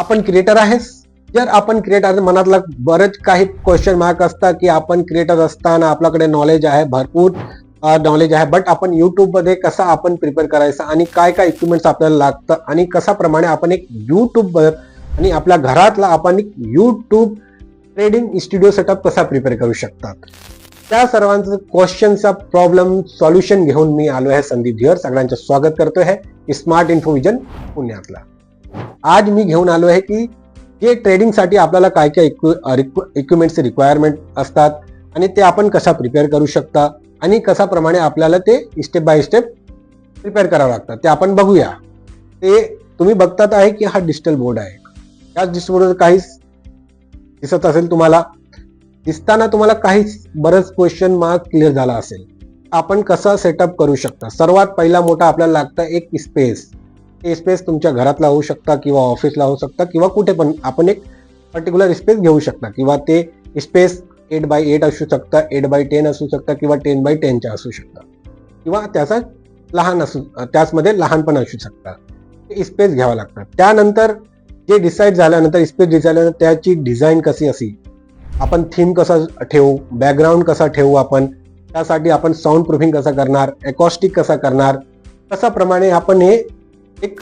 आपण क्रिएटर आहेस. जर आपण क्रिएटर मनातला बरेच काही क्वेश्चन मार्क असतात की आपण क्रिएटर असताना आपल्याकडे नॉलेज आहे भरपूर नॉलेज आहे. बट आपण युट्यूबमध्ये कसा आपण प्रिपेअर करायचा आणि काय काय इक्विपमेंट्स आपल्याला लागतं आणि कशाप्रमाणे आपण एक युट्यूब आणि आपल्या घरातला आपण एक युट्यूब ट्रेडिंग स्टुडिओ सेटअप कसा प्रिपेअर करू शकतात? त्या सर्वांचं क्वेश्चनचा प्रॉब्लेम सॉल्युशन घेऊन मी आलो आहे संदीप धियर. सगळ्यांचं स्वागत करतो आहे स्मार्ट इन्फोविजन पुण्यातला. आज मी घेऊन आलो आहे की जे ट्रेडिंगसाठी आपल्याला काय काय इक्विपमेंटचे रिक्वायरमेंट असतात आणि ते आपण कसा प्रिपेअर करू शकता आणि कशाप्रमाणे आपल्याला ते स्टेप बाय स्टेप प्रिपेअर करावं लागतं. ते आपण बघूया. ते तुम्ही बघतात आहे की हा डिजिटल बोर्ड आहे. त्याच डिजिटल बोर्डवर काहीच दिसत असेल तुम्हाला. दिसताना तुम्हाला काहीच बरंच क्वेश्चन मार्क क्लिअर झाला असेल. आपण कसं सेटअप करू शकता? सर्वात पहिला मोठा आपल्याला लागतं एक स्पेस ते स्पेस तुमच्या घरातला होऊ शकता किंवा ऑफिसला होऊ शकता किंवा कुठे पण आपण एक पर्टिक्युलर स्पेस घेऊ शकता किंवा ते स्पेस एट बाय एट असू शकतं एट बाय टेन असू शकतं किंवा टेन बाय टेनच्या असू शकतं. किंवा त्याचा लहान असू त्याचमध्ये लहान पण असू शकतं. ते स्पेस घ्यावं लागतं. त्यानंतर जे डिसाईड झाल्यानंतर स्पेस डिसाईड त्याची डिझाईन कशी असेल आपण थीम कसा ठेवू बॅकग्राऊंड कसा ठेवू आपण त्यासाठी आपण साऊंड प्रूफिंग कसं करणार एकॉस्टिक कसा करणार कशाप्रमाणे आपण हे एक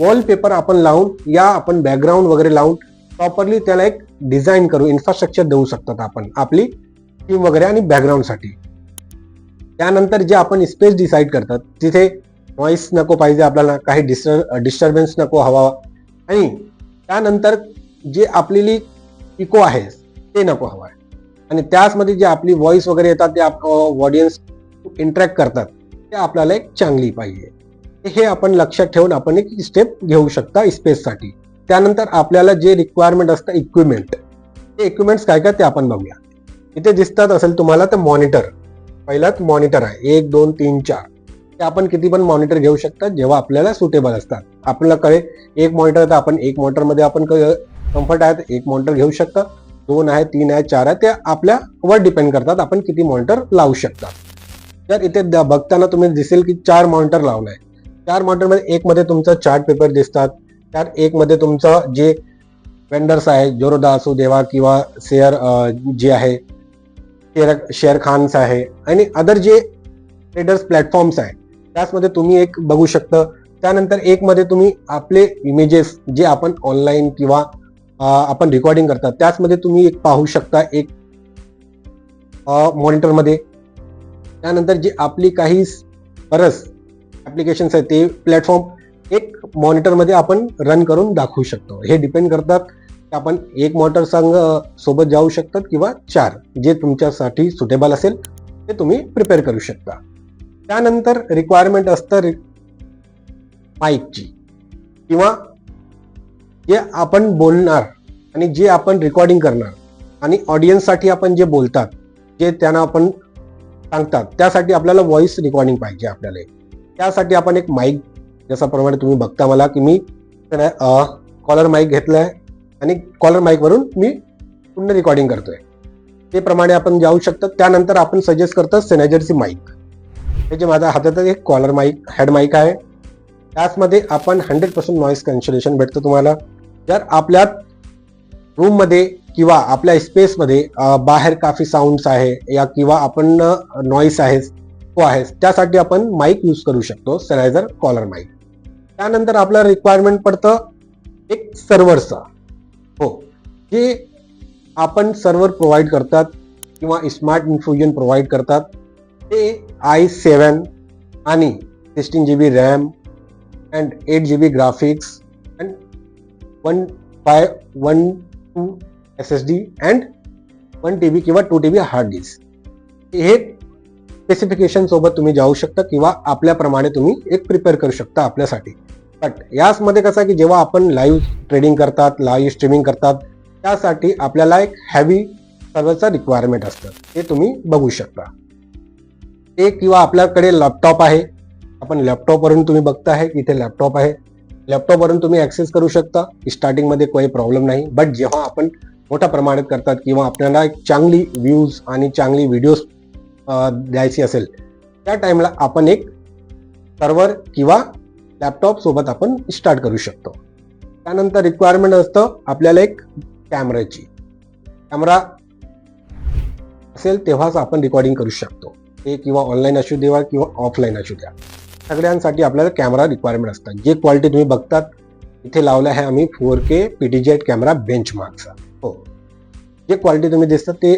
वॉलपेपर आपण लावून या आपण बॅकग्राऊंड वगैरे लावून प्रॉपरली त्याला एक डिझाईन करू इन्फ्रास्ट्रक्चर देऊ शकतात आपण. आपली थीम वगैरे आणि बॅकग्राऊंडसाठी त्यानंतर जे आपण स्पेस डिसाईड करतात तिथे नॉईस नको पाहिजे आपल्याला काही डिस्टर डिस्टर्बन्स नको हवा. आणि त्यानंतर जे आपली इको आहे ते नको हवं. आहे आणि त्याचमध्ये जे आपली व्हॉइस वगैरे येतात ते आप ऑडियन्स इंटरॅक्ट करतात ते आपल्याला एक चांगली पाहिजे. हे आपण लक्षात ठेवून आपण एक स्टेप घेऊ शकता स्पेससाठी त्यानंतर आपल्याला जे रिक्वायरमेंट असतं इक्विपमेंट ते इक्विपमेंट्स काय काय ते आपण बघूया. इथे दिसतात असेल तुम्हाला तर मॉनिटर पहिलाच मॉनिटर आहे. एक दोन तीन चार. ते आपण किती पण मॉनिटर घेऊ शकता जेव्हा आपल्याला सुटेबल असतात. आपल्याला कळे एक मॉनिटर तर आपण एक मॉनिटरमध्ये आपण कम्फर्ट आहे तर एक मॉनिटर घेऊ शकता. दोन आहे तीन आहे चार आहे ते आपल्यावर डिपेंड करतात. आपण किती मॉनिटर लावू शकता. तर इथे बघताना तुम्ही दिसेल की चार मॉनिटर लावलाय. चार मॉडेलमध्ये एक मध्ये चार्ट पेपर दिसतात. त्यात एक मध्ये तुमचं जे वेंडर्स आहे जोरोदा असू देवा किंवा शेअर जे आहे शेअर शेअर खान्स आहे आणि अदर जे ट्रेडर्स प्लॅटफॉर्म्स आहे त्याचमध्ये तुम्ही एक बघू शकता. त्यानंतर एक मध्ये तुम्ही आपले इमेजेस जे आपण ऑनलाईन किंवा आपण रेकॉर्डिंग करतात त्याचमध्ये तुम्ही एक पाहू शकता एक मॉनिटरमध्ये त्यानंतर जे आपली काही परस ॲप्लिकेशन्स आहेत ते प्लॅटफॉर्म एक मॉनिटरमध्ये आपण रन करून दाखवू शकतो. हे डिपेंड करतात की आपण एक मॉनिटर संघ सोबत जाऊ शकतात किंवा चार जे तुमच्यासाठी सुटेबल असेल ते तुम्ही प्रिपेअर करू शकता. त्यानंतर रिक्वायरमेंट असतं माईकची किंवा जे आपण बोलणार आणि जे आपण रेकॉर्डिंग करणार आणि ऑडियन्ससाठी आपण जे बोलतात जे त्यांना आपण सांगतात त्यासाठी आपल्याला व्हॉइस रेकॉर्डिंग पाहिजे आपल्याला एक. त्यासाठी आपण एक माईक जसाप्रमाणे तुम्ही बघता मला की मी कॉलर माईक घेतलाय आणि कॉलर माईकवरून मी पूर्ण रेकॉर्डिंग करतोय. ते प्रमाणे आपण जाऊ शकतो. त्यानंतर आपण सजेस्ट करतो सेनेजरची माईक हे जे माझ्या हातात एक कॉलर माईक हेड माईक आहे. त्याचमध्ये आपण हंड्रेड पर्सेंट नॉईस कॅन्सलेशन भेटतं तुम्हाला. जर आपल्या रूममध्ये किंवा आपल्या स्पेसमध्ये बाहेर काफी साऊंड्स आहे या किंवा आपण नॉईस आहे तो आहे. त्यासाठी आपण माईक यूज करू शकतो सॅनायझर कॉलर माईक त्यानंतर आपलं रिक्वायरमेंट पडतं एक सर्व्हरचा हो. जे आपण सर्व्हर प्रोव्हाइड करतात किंवा स्मार्ट इन्फ्युजन प्रोव्हाइड करतात ते आय सेवन आणि sixteen G B RAM and eight G B graphics and one five one two S S D and one T B किंवा two T B hard disk हे specification सोबत तुम्ही जाऊ शकता किंवा आपल्याप्रमाणे तुम्ही एक प्रिपेअर करू शकता आपल्यासाठी. बट याचमध्ये कसं आहे की जेव्हा आपण लाईव्ह ट्रेडिंग करतात लाईव्ह स्ट्रीमिंग करतात त्यासाठी आपल्याला एक हॅवी सर्वचा रिक्वायरमेंट असतं. ते तुम्ही बघू शकता. ते किंवा आपल्याकडे लॅपटॉप आहे. आपण लॅपटॉपवरून तुम्ही बघता आहे इथे लॅपटॉप आहे. लॅपटॉपवरून तुम्ही ऍक्सेस करू शकता स्टार्टिंगमध्ये काही प्रॉब्लेम नाही. बट जेव्हा आपण मोठ्या प्रमाणात करतात किंवा आपल्याला एक चांगली व्ह्यूज आणि चांगली व्हिडिओज द्यायची असेल. त्या टाईमला आपण एक सर्वर किंवा लॅपटॉपसोबत आपण स्टार्ट करू शकतो. त्यानंतर रिक्वायरमेंट असतं आपल्याला एक कॅमेराची कॅमेरा असेल तेव्हाच आपण रेकॉर्डिंग करू शकतो. ते किंवा ऑनलाईन असू द्या किंवा ऑफलाईन असू द्या. सगळ्यांसाठी आपल्याला कॅमेरा रिक्वायरमेंट असतात. जे क्वालिटी तुम्ही बघतात इथे लावलं आहे आम्ही four K P D jet camera bench मार्कचा हो. जे क्वालिटी तुम्ही दिसतात ते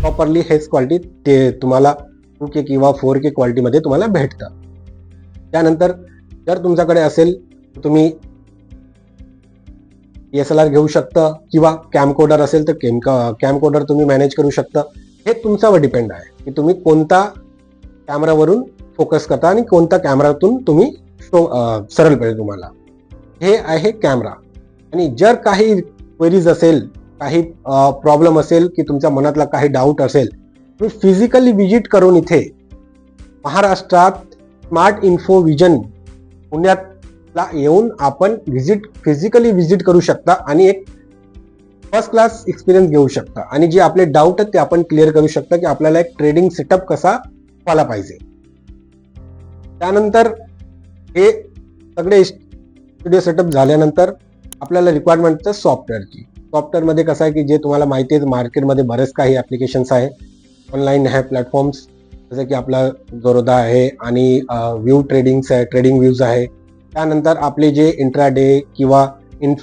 प्रॉपरली हेच क्वालिटी ते तुम्हाला टू के किंवा फोर के क्वालिटीमध्ये तुम्हाला भेटतं. त्यानंतर जर तुमच्याकडे असेल तर तुम्ही एस एल आर घेऊ शकता किंवा कॅमकोडर असेल तर केम कॅमकोडर तुम्ही मॅनेज करू शकता. हे तुमच्यावर डिपेंड आहे की तुम्ही कोणता कॅमेरावरून फोकस करता आणि कोणत्या कॅमेरातून तुम्ही शो सरळ पडेल तुम्हाला. हे आहे कॅमेरा आणि जर काही क्वेरीज असेल काही प्रॉब्लेम असेल की तुमच्या मनातला काही डाऊट असेल तुम्ही फिजिकली विजिट करून इथे महाराष्ट्रात स्मार्ट इन्फो विजन पुण्यातला येऊन आपण व्हिजिट फिजिकली व्हिजिट करू शकता आणि एक फर्स्ट क्लास एक्सपिरियन्स घेऊ शकता. आणि जे आपले डाऊट आहेत ते आपण क्लिअर करू शकता की आपल्याला एक ट्रेडिंग सेटअप कसा व्हायला पाहिजे. त्यानंतर हे सगळे स्टुडिओ सेटअप झाल्यानंतर आपल्याला रिक्वायरमेंट सॉफ्टवेअरची सॉफ्टवेअरमध्ये कसं आहे की जे तुम्हाला माहिती आहे मार्केटमध्ये बरेच काही ॲप्लिकेशन्स आहे. ऑनलाईन आहे प्लॅटफॉर्म्स जसं की आपला जोरोदा आहे आणि व्ह्यू ट्रेडिंग्स आहे ट्रेडिंग व्ह्यूज आहे. त्यानंतर आपले जे इंट्राडे किंवा इन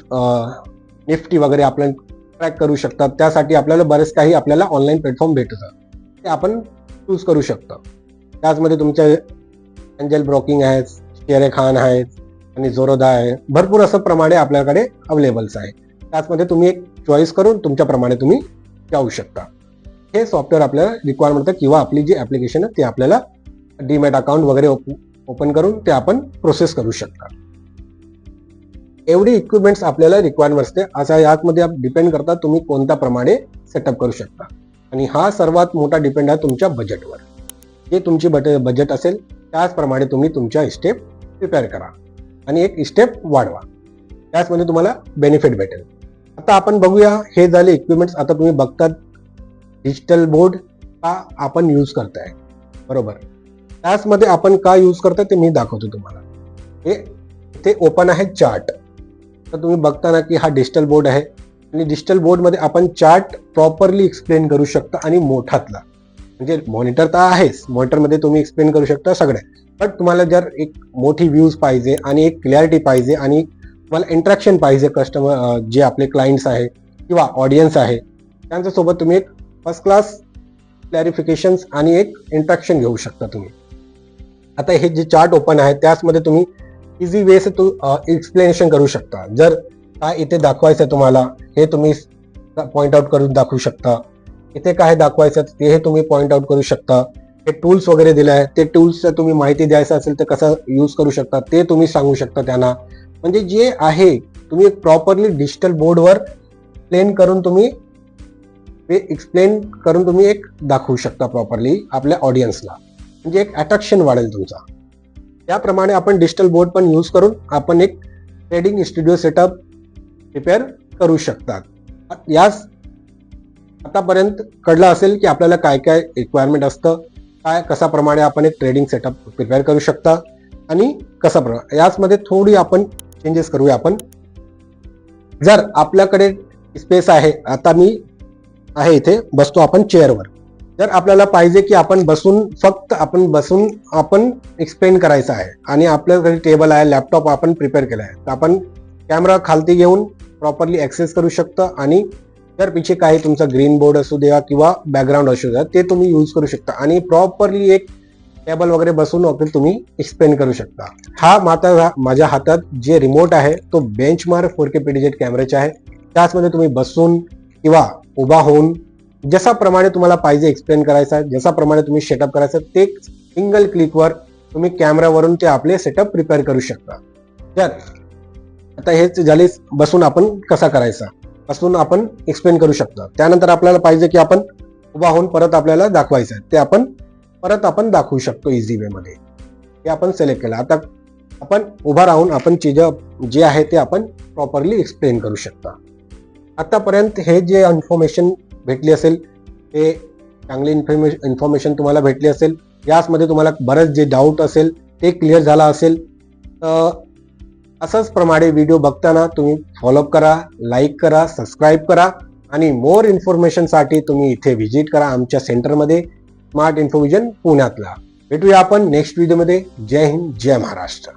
निफ्टी वगैरे आपण ट्रॅक करू शकतात. त्यासाठी आपल्याला बरेच काही आपल्याला ऑनलाईन प्लॅटफॉर्म भेटतात. ते आपण चूज करू शकतो. त्याचमध्ये तुमच्या एंजल ब्रोकिंग आहेत शेरे खान आहेत आणि जोरोदा आहे. भरपूर असं प्रमाणे आपल्याकडे अवेलेबल्स आहे. त्याचमध्ये तुम्ही एक चॉईस करून तुमच्याप्रमाणे तुम्ही जाऊ शकता. हे सॉफ्टवेअर आपल्याला रिक्वायरमेंट किंवा आपली जी ऍप्लिकेशन आहे ते आपल्याला डीमॅट अकाउंट वगैरे ओपन करून ते आपण प्रोसेस करू शकता. एवढी इक्विपमेंट्स आपल्याला रिक्वायरमेंट असते. असा यामध्ये डिपेंड करता तुम्ही कोणत्या प्रमाणे सेटअप करू शकता. आणि हा सर्वात मोठा डिपेंड आहे तुमच्या बजेटवर जे तुमची बट बजेट असेल त्याचप्रमाणे तुम्ही तुमच्या स्टेप प्रिपेअर करा. आणि एक स्टेप वाढवा. त्याचमध्ये तुम्हाला बेनिफिट भेटेल. आता आपण बघूया हे झाले इक्विपमेंट्स आता तुम्ही बघतात डिजिटल बोर्ड का आपण यूज करताय. बरोबर? त्याचमध्ये आपण का यूज करताय ते मी दाखवतो तुम्हाला. हे ते ओपन आहे चार्ट तर तुम्ही बघताना की हा डिजिटल बोर्ड आहे. आणि डिजिटल बोर्डमध्ये आपण चार्ट प्रॉपरली एक्सप्लेन करू शकता आणि मोठातला. म्हणजे मॉनिटर तर आहेच. मॉनिटरमध्ये तुम्ही एक्सप्लेन करू शकता सगळ्या. बट तुम्हाला जर एक मोठी व्ह्यूज पाहिजे आणि एक क्लॅरिटी पाहिजे आणि तुम्हाला इंट्रॅक्शन पाहिजे कस्टमर जे आपले क्लायंट्स आहे किंवा ऑडियन्स आहे त्यांच्यासोबत तुम्ही एक फर्स्ट क्लास क्लॅरिफिकेशन्स आणि एक इंट्रॅक्शन घेऊ शकता तुम्ही. आता हे जे चार्ट ओपन आहे त्याचमध्ये तुम्ही इझी वे से तू एक्सप्लेनेशन करू शकता. जर काय इथे दाखवायचं तुम्हाला हे तुम्ही पॉईंट आउट करून दाखवू शकता. इथे काय दाखवायचं ते हे तुम्ही पॉइंट आउट करू शकता. हे टूल्स वगैरे दिले आहे ते टूल्स तुम्ही माहिती द्यायचं असेल तर कसं यूज करू शकता ते तुम्ही सांगू शकता त्यांना. म्हणजे जे आहे तुम्ही एक प्रॉपरली डिजिटल बोर्डवर प्लेन करून तुम्ही ते एक्सप्लेन करून तुम्ही एक दाखवू शकता प्रॉपरली आपल्या ऑडियन्सला म्हणजे एक अट्रॅक्शन वाढेल तुमचा. त्याप्रमाणे आपण डिजिटल बोर्ड पण यूज करून आपण एक ट्रेडिंग स्टुडिओ सेटअप प्रिपेअर करू शकतात याच आतापर्यंत कळलं असेल की आपल्याला काय काय रिक्वायरमेंट असतं काय कशाप्रमाणे आपण एक ट्रेडिंग सेटअप प्रिपेअर करू शकता आणि कसा प्रमाणे याचमध्ये थोडी आपण चेंजेस करूया आपण. जर आपल्याकडे स्पेस आहे आता मी आहे इथे बसतो आपण चेअरवर जर आपल्याला पाहिजे की आपण बसून फक्त आपण बसून आपण एक्सप्लेन करायचं आहे. आणि आपल्याकडे टेबल आहे लॅपटॉप आपण प्रिपेअर केला आहे. तर आपण कॅमेरा खालती घेऊन प्रॉपरली ॲक्सेस करू शकतं. आणि जर पिछे काही तुमचा ग्रीन बोर्ड असू द्या किंवा बॅकग्राऊंड असू द्या ते तुम्ही यूज करू शकता. आणि प्रॉपरली एक टेबल वगैरे बसून वगैरे तुम्ही एक्सप्लेन करू शकता. हा माता माझ्या हातात जे रिमोट आहे तो बेंच मार्क फोर के पीडीजेट कॅमेराचा आहे. त्याचमध्ये तुम्ही बसून किंवा उभा होऊन जसाप्रमाणे तुम्हाला पाहिजे एक्सप्लेन करायचं आहे जसाप्रमाणे तुम्ही सेटअप करायचं ते सिंगल क्लिकवर तुम्ही कॅमेरावरून ते आपले सेटअप प्रिपेअर करू शकता. तर आता हेच झाले बसून आपण कसा करायचा? बसून आपण एक्सप्लेन करू शकता. त्यानंतर आपल्याला पाहिजे की आपण उभा होऊन परत आपल्याला दाखवायचं आहे. ते आपण परत आपण दाखवू शकतो इझी वे मध्ये. हे आपण सिलेक्ट केलं. आता आपण उभा राहून आपण चीज जे आहे ते आपण प्रॉपरली एक्सप्लेन करू शकता. आतापर्यंत हे जे इन्फॉर्मेशन भेटली असेल ते चांगली इन्फॉर्मेशन इन्फॉर्मेशन तुम्हाला भेटली असेल याचमध्ये तुम्हाला बरेच जे डाऊट असेल ते क्लिअर झाला असेल तर असंच प्रमाणे व्हिडिओ बघताना तुम्ही फॉलोअप करा लाईक करा सबस्क्राईब करा आणि मोर इन्फॉर्मेशनसाठी तुम्ही इथे व्हिजिट करा आमच्या सेंटरमध्ये स्मार्ट इन्फॉर्मेशन पुण्यातला. भेटूया आपण नेक्स्ट व्हिडिओमध्ये. जय हिंद जय महाराष्ट्र.